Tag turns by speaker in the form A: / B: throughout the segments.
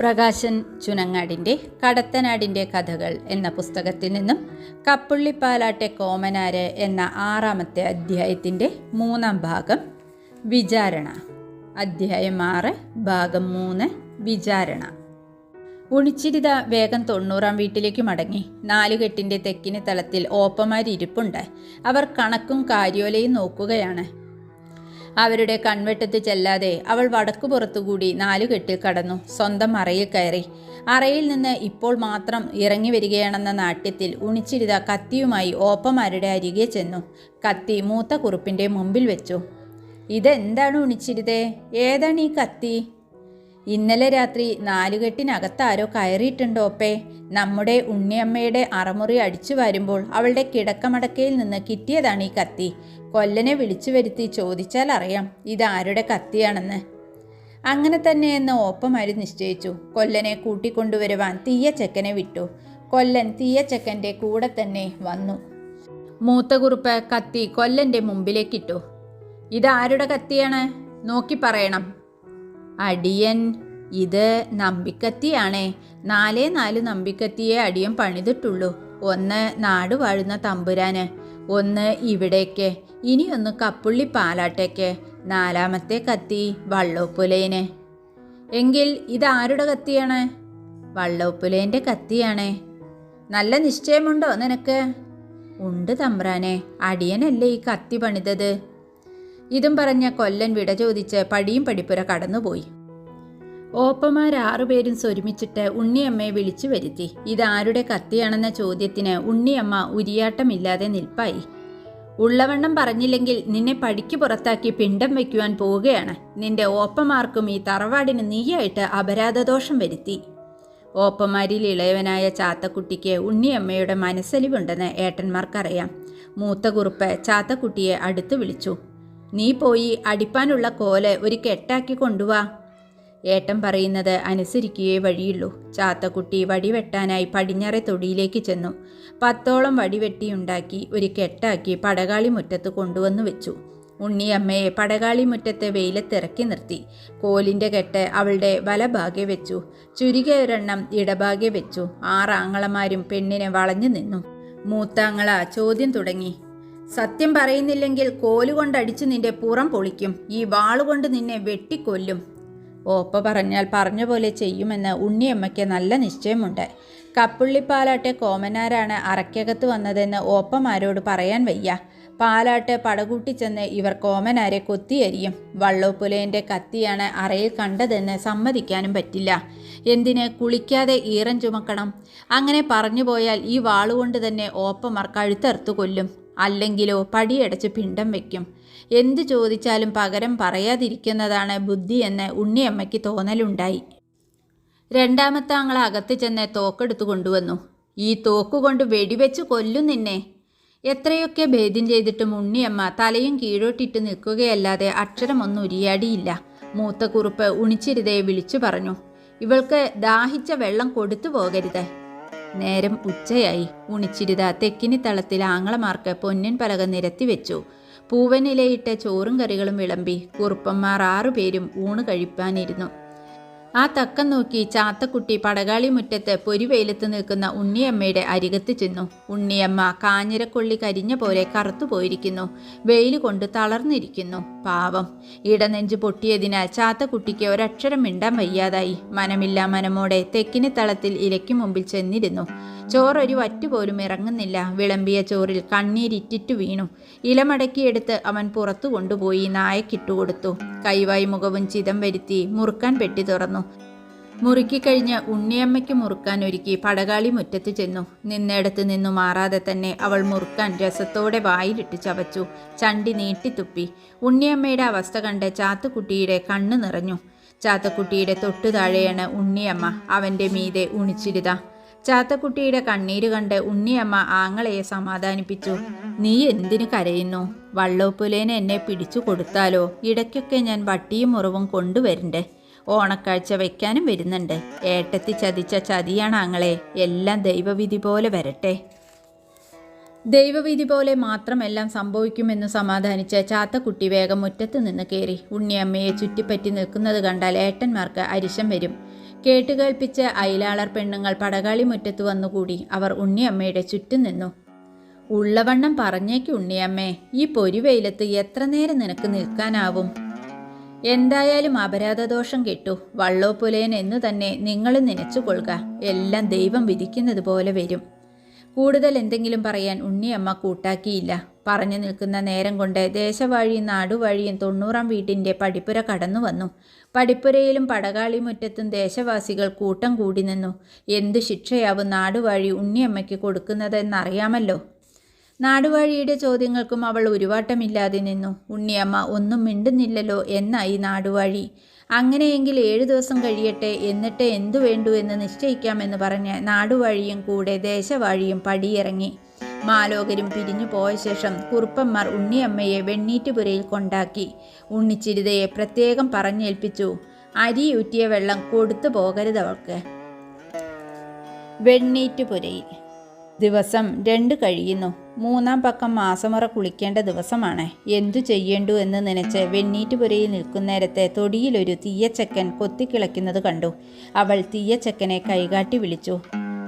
A: പ്രകാശൻ ചുനങ്ങാടിന്റെ കടത്തനാടിന്റെ കഥകൾ എന്ന പുസ്തകത്തിൽ നിന്നും കപ്പുള്ളിപ്പാലാട്ടെ കോമനാര് എന്ന ആറാമത്തെ അധ്യായത്തിന്റെ മൂന്നാം ഭാഗം വിചാരണ. അധ്യായം ആറ് ഭാഗം മൂന്ന് വിചാരണ. ഉണിച്ചിരിത വേഗം തൊണ്ണൂറാം വീട്ടിലേക്ക് മടങ്ങി. നാലുകെട്ടിന്റെ തെക്കിന് തലത്തിൽ ഓപ്പമാരിരിപ്പുണ്ട് അവർ കണക്കും കാര്യോലയും നോക്കുകയാണ്. അവരുടെ കൺവെട്ടത്ത് ചെല്ലാതെ അവൾ വടക്കുപുറത്തുകൂടി നാലുകെട്ടിൽ കടന്നു സ്വന്തം അറയിൽ കയറി. അറയിൽ നിന്ന് ഇപ്പോൾ മാത്രം ഇറങ്ങി വരികയാണെന്ന നാട്യത്തിൽ ഉണിച്ചിരുത കത്തിയുമായി ഓപ്പമാരുടെ അരികെ ചെന്നു. കത്തി മൂത്ത കുറുപ്പിന്റെ മുമ്പിൽ വെച്ചു. ഇതെന്താണ് ഉണിച്ചിരുതേ? ഏതാണ് ഈ കത്തി? ഇന്നലെ രാത്രി നാലുകെട്ടിനകത്താരോ കയറിയിട്ടുണ്ടോ ഒപ്പേ നമ്മുടെ ഉണ്ണിയമ്മയുടെ അറമുറി അടിച്ചു വരുമ്പോൾ അവളുടെ കിടക്കമടക്കയിൽ നിന്ന് കിട്ടിയതാണ് ഈ കത്തി. കൊല്ലനെ വിളിച്ചു വരുത്തി ചോദിച്ചാൽ അറിയാം ഇതാരുടെ കത്തിയാണെന്ന്. അങ്ങനെ തന്നെയെന്ന് ഓപ്പമാര് നിശ്ചയിച്ചു. കൊല്ലനെ കൂട്ടിക്കൊണ്ടുവരുവാൻ തീയച്ചക്കനെ വിട്ടു. കൊല്ലൻ തീയച്ചക്കന്റെ കൂടെ തന്നെ വന്നു. മൂത്ത കുറുപ്പ് കത്തി കൊല്ലന്റെ മുമ്പിലേക്കിട്ടു ഇതാരുടെ കത്തിയാണ്? നോക്കി പറയണം. അടിയൻ. ഇത് നമ്പിക്കത്തിയാണേ. നാലേ നാല് നമ്പിക്കത്തിയെ അടിയൻ പണിതിട്ടുള്ളൂ. ഒന്ന് നാട് വാഴുന്ന തമ്പുരാന്. ഒന്ന് ഇവിടേക്ക്. ഇനിയൊന്ന് കപ്പുള്ളി പാലാട്ടേക്ക്. നാലാമത്തെ കത്തി വള്ളോപ്പുലേന്. എങ്കിൽ ഇതാരുടെ കത്തിയാണ്? വള്ളോപ്പുലേന്റെ കത്തിയാണേ. നല്ല നിശ്ചയമുണ്ടോ നിനക്ക്? ഉണ്ട് തമ്പ്രാനെ. അടിയനല്ലേ ഈ കത്തി പണിതത്? ഇതും പറഞ്ഞ കൊല്ലൻ വിട ചോദിച്ച് പടിയും പടിപ്പുര കടന്നുപോയി. ഓപ്പമാരാറുപേരും സ്വരുമിച്ചിട്ട് ഉണ്ണിയമ്മയെ വിളിച്ചു വരുത്തി. ഇതാരുടെ കത്തിയാണെന്ന ചോദ്യത്തിന് ഉണ്ണിയമ്മ ഉരിയാട്ടമില്ലാതെ നിൽപ്പായി. ഉള്ളവണ്ണം പറഞ്ഞില്ലെങ്കിൽ നിന്നെ പടിക്ക് പുറത്താക്കി പിണ്ടം വയ്ക്കുവാൻ പോവുകയാണ്. നിന്റെ ഓപ്പമാർക്കും ഈ തറവാടിന് നീയായിട്ട് അപരാധദോഷം വരുത്തി. ഓപ്പമാരിൽ ഇളയവനായ ചാത്തക്കുട്ടിക്ക് ഉണ്ണിയമ്മയുടെ മനസ്സലിവുണ്ടെന്ന് ഏട്ടന്മാർക്കറിയാം. മൂത്ത കുറുപ്പ് ചാത്തക്കുട്ടിയെ അടുത്ത് വിളിച്ചു. നീ പോയി അടിപ്പാനുള്ള കോൽ ഒരു കെട്ടാക്കി കൊണ്ടുവാ. ഏട്ടൻ പറയുന്നത് അനുസരിക്കുകയേ വഴിയുള്ളൂ. ചാത്തക്കുട്ടി വടിവെട്ടാനായി പടിഞ്ഞാറെ തൊടിയിലേക്ക് ചെന്നു. പത്തോളം വടിവെട്ടിയുണ്ടാക്കി ഒരു കെട്ടാക്കി പടകാളി മുറ്റത്ത് കൊണ്ടുവന്നു വെച്ചു. ഉണ്ണിയമ്മയെ പടകാളി മുറ്റത്തെ വെയിലത്തിറക്കി നിർത്തി. കോലിന്റെ കെട്ട് അവളുടെ വലഭാഗെ വെച്ചു. ചുരുകയൊരെണ്ണം ഇടഭാഗെ വെച്ചു. ആറാങ്ങളമാരും പെണ്ണിനെ വളഞ്ഞു നിന്നു. മൂത്താങ്ങള ചോദ്യം തുടങ്ങി. സത്യം പറയുന്നില്ലെങ്കിൽ കോലുകൊണ്ടടിച്ച് നിന്റെ പുറം പൊളിക്കും. ഈ വാളുകൊണ്ട് നിന്നെ വെട്ടിക്കൊല്ലും. ഓപ്പ പറഞ്ഞാൽ പറഞ്ഞ പോലെ ചെയ്യുമെന്ന് ഉണ്ണിയമ്മയ്ക്ക് നല്ല നിശ്ചയമുണ്ട്. കപ്പുള്ളിപ്പാലാട്ടെ കോമനാരാണ് അറയ്ക്കകത്ത് വന്നതെന്ന് ഓപ്പമാരോട് പറയാൻ വയ്യ. പാലാട്ട് പടകൂട്ടി ചെന്ന് ഇവർ കോമനാരെ കൊത്തിയരിയും വള്ളോപ്പുലേന്റെ കത്തിയാണ് അറയിൽ കണ്ടതെന്ന് സമ്മതിക്കാനും പറ്റില്ല. എന്തിന് കുളിക്കാതെ ഈറൻ ചുമക്കണം? അങ്ങനെ പറഞ്ഞു പോയാൽ ഈ വാളുകൊണ്ട് തന്നെ ഓപ്പമാർ കഴുത്തറുത്തു കൊല്ലും. അല്ലെങ്കിലോ പടിയടച്ച് പിണ്ടം വയ്ക്കും എന്തു ചോദിച്ചാലും പകരം പറയാതിരിക്കുന്നതാണ് ബുദ്ധിയെന്ന് ഉണ്ണിയമ്മയ്ക്ക് തോന്നലുണ്ടായി. രണ്ടാമത്തെ ആങ്ങളെ അകത്ത് ചെന്ന് തോക്കെടുത്തു കൊണ്ടുവന്നു. ഈ തോക്കുകൊണ്ട് വെടിവെച്ച് കൊല്ലും നിന്നെ. എത്രയൊക്കെ ഭേദ്യം ചെയ്തിട്ടും ഉണ്ണിയമ്മ തലയും കീഴോട്ടിട്ട് നിൽക്കുകയല്ലാതെ അക്ഷരമൊന്നും ഉരിയാടിയില്ല. മൂത്ത കുറുപ്പ് ഉണിച്ചിരുതയെ വിളിച്ചു പറഞ്ഞു. ഇവൾക്ക് ദാഹിച്ച വെള്ളം കൊടുത്തു പോകരുത്. നേരം ഉച്ചയായി. ഉണിച്ചിരുത തെക്കിനി തളത്തിൽ ആങ്ങളമാർക്ക് പൊന്നിൻ പലക നിരത്തി വെച്ചു. പൂവനിലയിട്ട ചോറും കറികളും വിളമ്പി കുറുപ്പന്മാർ ആറുപേരും ഊണ് കഴിപ്പാനിരുന്നു. ആ തക്കം നോക്കി ചാത്തക്കുട്ടി പടകാളി മുറ്റത്ത് പൊരിവെയിലത്ത് നിൽക്കുന്ന ഉണ്ണിയമ്മയുടെ അരികത്ത് ചെന്നു. ഉണ്ണിയമ്മ കാഞ്ഞിരക്കൊള്ളി കരിഞ്ഞ പോലെ കറുത്തു പോയിരിക്കുന്നു. വെയിൽ കൊണ്ട് തളർന്നിരിക്കുന്നു. പാവം. ഇടനെഞ്ച് പൊട്ടിയതിനാൽ ചാത്തക്കുട്ടിക്ക് ഒരക്ഷരം മിണ്ടാൻ വയ്യാതായി. മനമില്ല മനമോടെ തെക്കിന് തളത്തിൽ ഇലയ്ക്ക് മുമ്പിൽ ചെന്നിരുന്നു. ചോറൊരു വറ്റുപോലും ഇറങ്ങുന്നില്ല. വിളമ്പിയ ചോറിൽ കണ്ണീരിറ്റിറ്റു വീണു. ഇലമടക്കിയെടുത്ത് അവൻ പുറത്തു കൊണ്ടുപോയി നായക്കിട്ടുകൊടുത്തു കൈവായി മുഖവും ചിതം വരുത്തി മുറുക്കാൻ പെട്ടി തുറന്നു. മുറുക്കിക്കഴിഞ്ഞ് ഉണ്ണിയമ്മയ്ക്ക് മുറുക്കാൻ ഒരുക്കി പടകാളി മുറ്റത്ത് ചെന്നു. നിന്നിടത്ത് നിന്നു മാറാതെ തന്നെ അവൾ മുറുക്കാൻ രസത്തോടെ വായിലിട്ട് ചവച്ചു. ചണ്ടി നീട്ടിത്തുപ്പി. ഉണ്ണിയമ്മയുടെ അവസ്ഥ കണ്ട് ചാത്തുക്കുട്ടിയുടെ കണ്ണ് നിറഞ്ഞു. ചാത്തക്കുട്ടിയുടെ തൊട്ടു താഴെയാണ് ഉണ്ണിയമ്മ. അവന്റെ മീതെ ഉണിച്ചിരുത. ചാത്തക്കുട്ടിയുടെ കണ്ണീര് കണ്ട് ഉണ്ണിയമ്മ ആങ്ങളയെ സമാധാനിപ്പിച്ചു. നീ എന്തിനു കരയുന്നു? വള്ളോപ്പുലേനെ എന്നെ പിടിച്ചു കൊടുത്താലോ? ഇടയ്ക്കൊക്കെ ഞാൻ വട്ടിയും മുറിവും കൊണ്ടുവരണ്ടേ? ഓണക്കാഴ്ച വെക്കാനും വരുന്നുണ്ട്. ഏട്ടത്തി ചതിച്ച ചതിയാണ് ആങ്ങളെ. എല്ലാം ദൈവവിധി പോലെ വരട്ടെ. ദൈവവിധി പോലെ മാത്രമെല്ലാം സംഭവിക്കുമെന്ന് സമാധാനിച്ച ചാത്തക്കുട്ടി വേഗം മുറ്റത്ത് നിന്ന് കയറി ഉണ്ണിയമ്മയെ ചുറ്റിപ്പറ്റി നിൽക്കുന്നത് കണ്ടാൽ ഏട്ടന്മാർക്ക് അരിശം വരും. കേട്ടുകേൾപ്പിച്ച അയലാളർ പെണ്ണുങ്ങൾ പടകാളി മുറ്റത്ത് വന്നുകൂടി. അവർ ഉണ്ണിയമ്മയുടെ ചുറ്റും നിന്നു. ഉള്ളവണ്ണം പറഞ്ഞേക്ക് ഉണ്ണിയമ്മേ ഈ പൊരിവെയിലത്ത് എത്ര നേരം നിനക്ക് നിൽക്കാനാവും? എന്തായാലും അപരാധദോഷം കെട്ടു. വള്ളോപ്പുലയൻ എന്നു തന്നെ നിങ്ങൾ നനച്ചുകൊള്ളുക എല്ലാം ദൈവം വിധിക്കുന്നത് പോലെ വരും. കൂടുതൽ എന്തെങ്കിലും പറയാൻ ഉണ്ണിയമ്മ കൂട്ടാക്കിയില്ല. പറഞ്ഞു നിൽക്കുന്ന നേരം കൊണ്ട് ദേശവാഴിയും നാടുവഴിയും തൊണ്ണൂറാം വീട്ടിന്റെ പടിപ്പുര കടന്നു വന്നു. പടിപ്പുരയിലും പടകാളി മുറ്റത്തും ദേശവാസികൾ കൂട്ടം കൂടി നിന്നു. എന്ത് ശിക്ഷയാവും നാടുവഴി ഉണ്ണിയമ്മയ്ക്ക് കൊടുക്കുന്നതെന്നറിയാമല്ലോ. നാടുവാഴിയുടെ ചോദ്യങ്ങൾക്കും അവൾ ഉരുവാട്ടമില്ലാതെ നിന്നു. ഉണ്ണിയമ്മ ഒന്നും മിണ്ടുന്നില്ലല്ലോ എന്നായി നാടുവാഴി. അങ്ങനെയെങ്കിൽ ഏഴു ദിവസം കഴിയട്ടെ എന്നിട്ട് എന്തു വേണ്ടു എന്ന് നിശ്ചയിക്കാമെന്ന് പറഞ്ഞ് നാടുവാഴിയും കൂടെ ദേശവാഴിയും പടിയിറങ്ങി. മാലോകരും പിരിഞ്ഞു പോയ ശേഷം കുറുപ്പന്മാർ ഉണ്ണിയമ്മയെ വെണ്ണീറ്റുപുരയിൽ കൊണ്ടാക്കി. ഉണ്ണിച്ചിരിതയെ പ്രത്യേകം പറഞ്ഞേൽപ്പിച്ചു. അരിയൂറ്റിയ വെള്ളം കൊടുത്തു പോകരുത് അവൾക്ക്. വെണ്ണീറ്റുപുരയിൽ ദിവസം രണ്ട് കഴിയുന്നു. മൂന്നാം പക്കം മാസമുറ കുളിക്കേണ്ട ദിവസമാണ്. എന്തു ചെയ്യേണ്ടു എന്ന് നനച്ച് വെണ്ണീറ്റുപുരയിൽ നിൽക്കുന്നേരത്തെ തൊടിയിലൊരു തീയച്ചക്കൻ കൊത്തിക്കിളയ്ക്കുന്നത് കണ്ടു. അവൾ തീയച്ചക്കനെ കൈകാട്ടി വിളിച്ചു.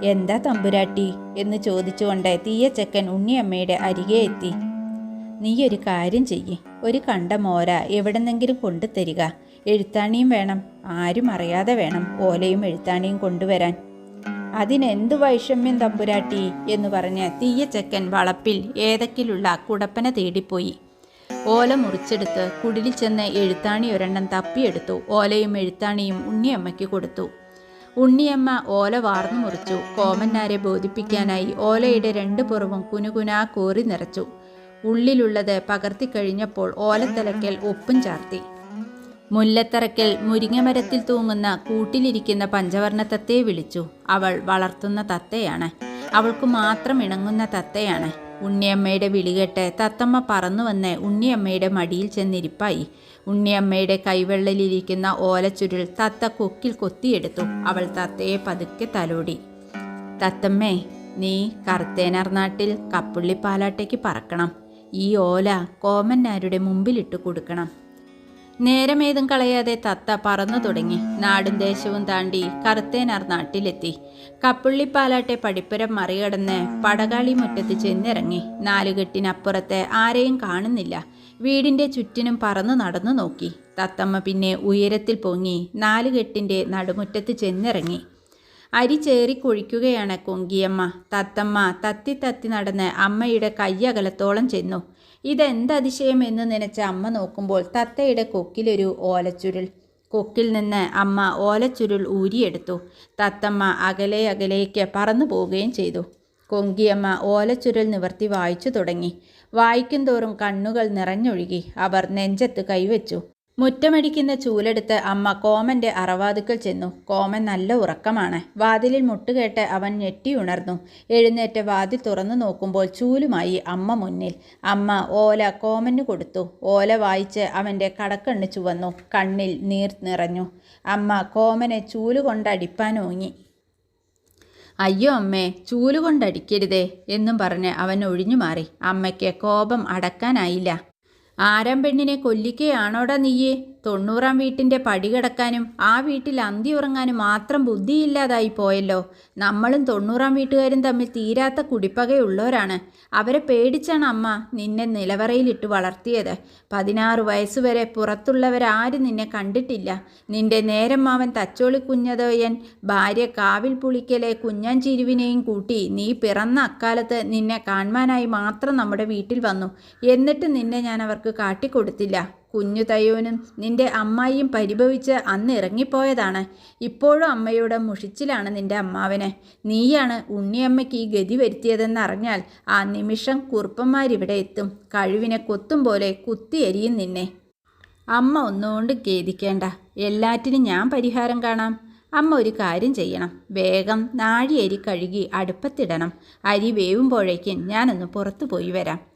A: എന്താ തമ്പുരാട്ടി? എന്ന് ചോദിച്ചുകൊണ്ട് തീയച്ചക്കൻ ഉണ്ണിയമ്മയുടെ അരികെ എത്തി. നീ ഒരു കാര്യം ചെയ്യ്. ഒരു കണ്ട മോര എവിടെന്നെങ്കിലും കൊണ്ടുതരിക. എഴുത്താണിയും വേണം. ആരും അറിയാതെ വേണം ഓലയും എഴുത്താണിയും കൊണ്ടുവരാൻ. അതിനെന്തു വൈഷമ്യം തമ്പുരാട്ടി എന്ന് പറഞ്ഞ് തീയച്ചക്കൻ വളപ്പിൽ ഏതക്കിലുള്ള കുടപ്പന തേടിപ്പോയി. ഓല മുറിച്ചെടുത്ത് കുടിലിൽ ചെന്ന് എഴുത്താണി ഒരെണ്ണം തപ്പിയെടുത്തു. ഓലയും എഴുത്താണിയും ഉണ്ണിയമ്മയ്ക്ക് കൊടുത്തു. ഉണ്ണിയമ്മ ഓല വാർന്നു മുറിച്ചു. കോമന്നാരെ ബോധിപ്പിക്കാനായി ഓലയുടെ രണ്ട് പുറവും കുനുകുനാ കോറി നിറച്ചു. ഉള്ളിലുള്ളത് പകർത്തി കഴിഞ്ഞപ്പോൾ ഓലത്തലക്കൽ ഉപ്പും ചാർത്തി. മുല്ലത്തറയ്ക്കൽ മുരിങ്ങമരത്തിൽ തൂങ്ങുന്ന കൂട്ടിലിരിക്കുന്ന പഞ്ചവർണ തത്തയെ വിളിച്ചു. അവൾ വളർത്തുന്ന തത്തയാണ്. അവൾക്ക് മാത്രം ഇണങ്ങുന്ന തത്തയാണ്. ഉണ്ണിയമ്മയുടെ വിളികെട്ട് തത്തമ്മ പറന്നു വന്ന് ഉണ്ണിയമ്മയുടെ മടിയിൽ ചെന്നിരിപ്പായി. ഉണ്ണിയമ്മയുടെ കൈവെള്ളലിരിക്കുന്ന ഓലച്ചുരുൾ തത്ത കൊക്കിൽ കൊത്തിയെടുത്തു. അവൾ തത്തയെ പതുക്കെ തലോടി. തത്തമ്മേ നീ കറുത്തേനാർ നാട്ടിൽ കപ്പുള്ളിപ്പാലാട്ടേക്ക് പറക്കണം. ഈ ഓല കോമന്നാരുടെ മുമ്പിലിട്ട് കൊടുക്കണം. നേരമേതും കളയാതെ തത്ത പറന്നു തുടങ്ങി. നാടും ദേശവും താണ്ടി കറുത്തേനാർ നാട്ടിലെത്തി. കപ്പുള്ളിപ്പാലാട്ടെ പടിപ്പുരം മറികടന്ന് പടകാളി മുറ്റത്ത് ചെന്നിറങ്ങി. നാലുകെട്ടിനപ്പുറത്തെ ആരെയും കാണുന്നില്ല. വീടിന്റെ ചുറ്റിനും പറന്നു നടന്നു നോക്കി. തത്തമ്മ പിന്നെ ഉയരത്തിൽ പൊങ്ങി നാലുകെട്ടിന്റെ നടുമുറ്റത്ത് ചെന്നിറങ്ങി. അരി ചേറി കുഴിക്കുകയാണ് കൊങ്കിയമ്മ. തത്തമ്മ തത്തി തത്തി നടന്ന് അമ്മയുടെ കയ്യകലത്തോളം ചെന്നു. ഇതെന്തതിശയം എന്ന് നനച്ച അമ്മ നോക്കുമ്പോൾ തത്തയുടെ കൊക്കിലൊരു ഓലച്ചുരുൾ. കൊക്കിൽ നിന്ന് അമ്മ ഓലച്ചുരുൾ ഊരിയെടുത്തു. തത്തമ്മ അകലെ അകലേക്ക് പറന്നു പോവുകയും ചെയ്തു. കൊങ്കിയമ്മ ഓലച്ചുരുൾ നിവർത്തി വായിച്ചു തുടങ്ങി. വായിക്കും തോറും കണ്ണുകൾ നിറഞ്ഞൊഴുകി. അവർ നെഞ്ചത്ത് കൈവച്ചു. മുറ്റമടിക്കുന്ന ചൂലെടുത്ത് അമ്മ കോമന്റെ അറവാതുക്കൽ ചെന്നു. കോമൻ നല്ല ഉറക്കമാണ്. വാതിലിൽ മുട്ടുകേട്ട് അവൻ ഞെട്ടി ഉണർന്നു. എഴുന്നേറ്റ് വാതിൽ തുറന്നു നോക്കുമ്പോൾ ചൂലുമായി അമ്മ മുന്നിൽ. അമ്മ ഓല കോമന് കൊടുത്തു. ഓല വായിച്ച് അവന്റെ കടക്കണ്ണ് ചുവന്നു. കണ്ണിൽ നീർ നിറഞ്ഞു. അമ്മ കോമനെ ചൂലുകൊണ്ടടിപ്പാനോങ്ങി അയ്യോ അമ്മേ ചൂലുകൊണ്ടടിക്കരുതേ എന്നും പറഞ്ഞ് അവൻ ഒഴിഞ്ഞു മാറി. അമ്മയ്ക്ക് കോപം അടക്കാനായില്ല. ആരാം പെണ്ണിനെ കൊല്ലിക്കുകയാണോടാ നീയെ? തൊണ്ണൂറാം വീട്ടിന്റെ പടി കിടക്കാനും ആ വീട്ടിൽ അന്തി ഉറങ്ങാനും മാത്രം ബുദ്ധിയില്ലാതായി പോയല്ലോ. നമ്മളും തൊണ്ണൂറാം വീട്ടുകാരും തമ്മിൽ തീരാത്ത കുടിപ്പകയുള്ളവരാണ്. അവരെ പേടിച്ചാണ് അമ്മ നിന്നെ നിലവറയിലിട്ട് വളർത്തിയത്. പതിനാറ് വയസ്സുവരെ പുറത്തുള്ളവരാരും നിന്നെ കണ്ടിട്ടില്ല. നിന്റെ നേരം മാവൻ തച്ചോളി കുഞ്ഞതോയൻ ഭാര്യ കാവിൽ പുളിക്കലെ കുഞ്ഞാൻ ചിരുവിനെയും കൂട്ടി നീ പിറന്ന അക്കാലത്ത് നിന്നെ കാണുവാനായി മാത്രം നമ്മുടെ വീട്ടിൽ വന്നു. എന്നിട്ട് നിന്നെ ഞാൻ അവർക്ക് കാട്ടിക്കൊടുത്തില്ല. കുഞ്ഞു തയ്യോനും നിന്റെ അമ്മായിയും പരിഭവിച്ച് അന്ന് ഇറങ്ങിപ്പോയതാണ്. ഇപ്പോഴും അമ്മയുടെ മുഷിച്ചിലാണ് നിന്റെ അമ്മാവന്. നീയാണ് ഉണ്ണിയമ്മയ്ക്ക് ഈ ഗതി വരുത്തിയതെന്നറിഞ്ഞാൽ ആ നിമിഷം കുറുപ്പന്മാരിവിടെ എത്തും. കഴിവിനെ കൊത്തും പോലെ കുത്തിയെരിയും നിന്നെ. അമ്മ ഒന്നുകൊണ്ട് ഖേദിക്കേണ്ട. എല്ലാറ്റിനും ഞാൻ പരിഹാരം കാണാം. അമ്മ ഒരു കാര്യം ചെയ്യണം. വേഗം നാഴി അരി കഴുകി അടുപ്പത്തിടണം. അരി വേവുമ്പോഴേക്കും ഞാനൊന്ന് പുറത്തു പോയി വരാം.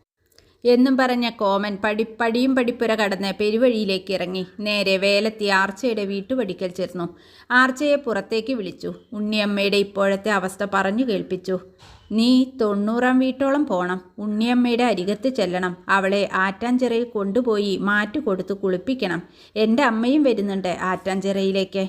A: എന്നും പറഞ്ഞ കോമൻ പടി പടിയും പടിപ്പുര കടന്ന് പെരുവഴിയിലേക്ക് ഇറങ്ങി. നേരെ വേലത്തി ആർച്ചയുടെ വീട്ടുപടിക്കൽ ചേർന്നു. ആർച്ചയെ പുറത്തേക്ക് വിളിച്ചു. ഉണ്ണിയമ്മയുടെ ഇപ്പോഴത്തെ അവസ്ഥ പറഞ്ഞു കേൾപ്പിച്ചു. നീ തൊണ്ണൂറാം വീട്ടോളം പോണം. ഉണ്ണിയമ്മയുടെ അരികത്ത് ചെല്ലണം. അവളെ ആറ്റാഞ്ചിറയിൽ കൊണ്ടുപോയി മാറ്റു കൊടുത്ത് കുളിപ്പിക്കണം. എന്റെ അമ്മയും വരുന്നുണ്ട് ആറ്റാഞ്ചിറയിലേക്ക്.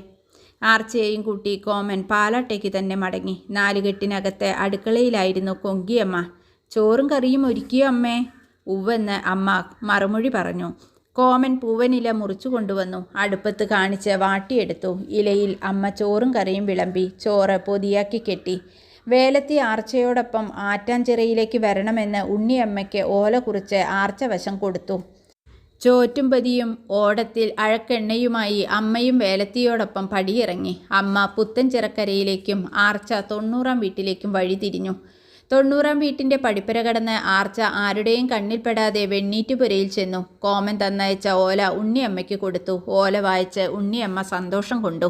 A: ആർച്ചയെയും കൂട്ടി കോമൻ പാലാട്ടേക്ക് തന്നെ മടങ്ങി. നാലുകെട്ടിനകത്തെ അടുക്കളയിലായിരുന്നു കൊങ്കിയമ്മ. ചോറും കറിയും ഒരുക്കിയോ അമ്മേ? ഉവ്വെന്ന് അമ്മ മറുമൊഴി പറഞ്ഞു. കോമൻ പൂവനില മുറിച്ചു കൊണ്ടുവന്നു. അടുപ്പത്ത് കാണിച്ച് വാട്ടിയെടുത്തു. ഇലയിൽ അമ്മ ചോറും കറിയും വിളമ്പി ചോറ് പൊതിയാക്കി കെട്ടി. വേലത്തി ആർച്ചയോടൊപ്പം ആറ്റാഞ്ചിറയിലേക്ക് വരണമെന്ന് ഉണ്ണിയമ്മയ്ക്ക് ഓല കുറിച്ച് ആർച്ചവശം കൊടുത്തു. ചോറ്റുംപതിയും ഓടത്തിൽ അഴക്കെണ്ണയുമായി അമ്മയും വേലത്തിയോടൊപ്പം പടിയിറങ്ങി. അമ്മ പുത്തൻ ചിറക്കരയിലേക്കും ആർച്ച തൊണ്ണൂറാം വീട്ടിലേക്കും വഴിതിരിഞ്ഞു. തൊണ്ണൂറാം വീട്ടിന്റെ പടിപ്പര കടന്ന് ആർച്ച ആരുടെയും കണ്ണിൽപ്പെടാതെ വെണ്ണീറ്റുപുരയിൽ ചെന്നു. കോമൻ തന്നയച്ച ഓല ഉണ്ണിയമ്മയ്ക്ക് കൊടുത്തു. ഓല വായിച്ച് ഉണ്ണിയമ്മ സന്തോഷം കൊണ്ടു.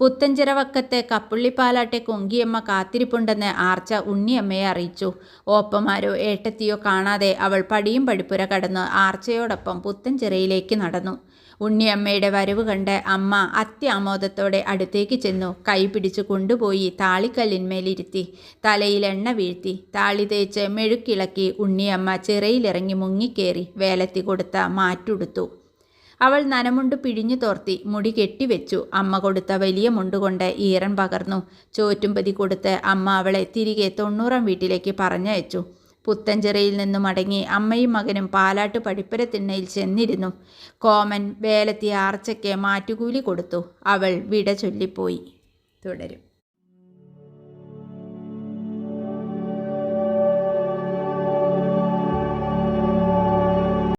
A: പുത്തഞ്ചിറ വക്കത്ത് കപ്പുള്ളിപ്പാലാട്ടെ കൊങ്കിയമ്മ കാത്തിരിപ്പുണ്ടെന്ന് ആർച്ച ഉണ്ണിയമ്മയെ അറിയിച്ചു. ഓപ്പമാരോ ഏട്ടത്തിയോ കാണാതെ അവൾ പടിയും പടിപ്പുര കടന്ന് ആർച്ചയോടൊപ്പം പുത്തഞ്ചിറയിലേക്ക് നടന്നു. ഉണ്ണിയമ്മയുടെ വരവ് കണ്ട് അമ്മ അത്യാമോദത്തോടെ അടുത്തേക്ക് ചെന്നു. കൈ പിടിച്ചു കൊണ്ടുപോയി താളിക്കല്ലിന്മേലിരുത്തി. തലയിൽ എണ്ണ വീഴ്ത്തി. താളി തേച്ച് മെഴുക്കിളക്കി ഉണ്ണിയമ്മ ചിറയിലിറങ്ങി മുങ്ങിക്കേറി വേലത്തി കൊടുത്ത മാറ്റുടുത്തു. അവൾ നനമുണ്ട് പിഴിഞ്ഞു തോർത്തി മുടി കെട്ടിവെച്ചു അമ്മ കൊടുത്ത വലിയ മുണ്ടുകൊണ്ട് ഈറൻ പകർന്നു. ചോറ്റുംപതി കൊടുത്ത് അമ്മ അവളെ തിരികെ തൊണ്ണൂറാം വീട്ടിലേക്ക് പറഞ്ഞയച്ചു. പുത്തഞ്ചിറയിൽ നിന്നും മടങ്ങി അമ്മയും മകനും പാലാട്ട് പടിപ്പര തിണ്ണയിൽ ചെന്നിരുന്നു. കോമൻ വേലത്തി ആർച്ചയ്ക്ക് മാറ്റുകൂലി കൊടുത്തു. അവൾ വിട ചൊല്ലിപ്പോയി. തുടരും.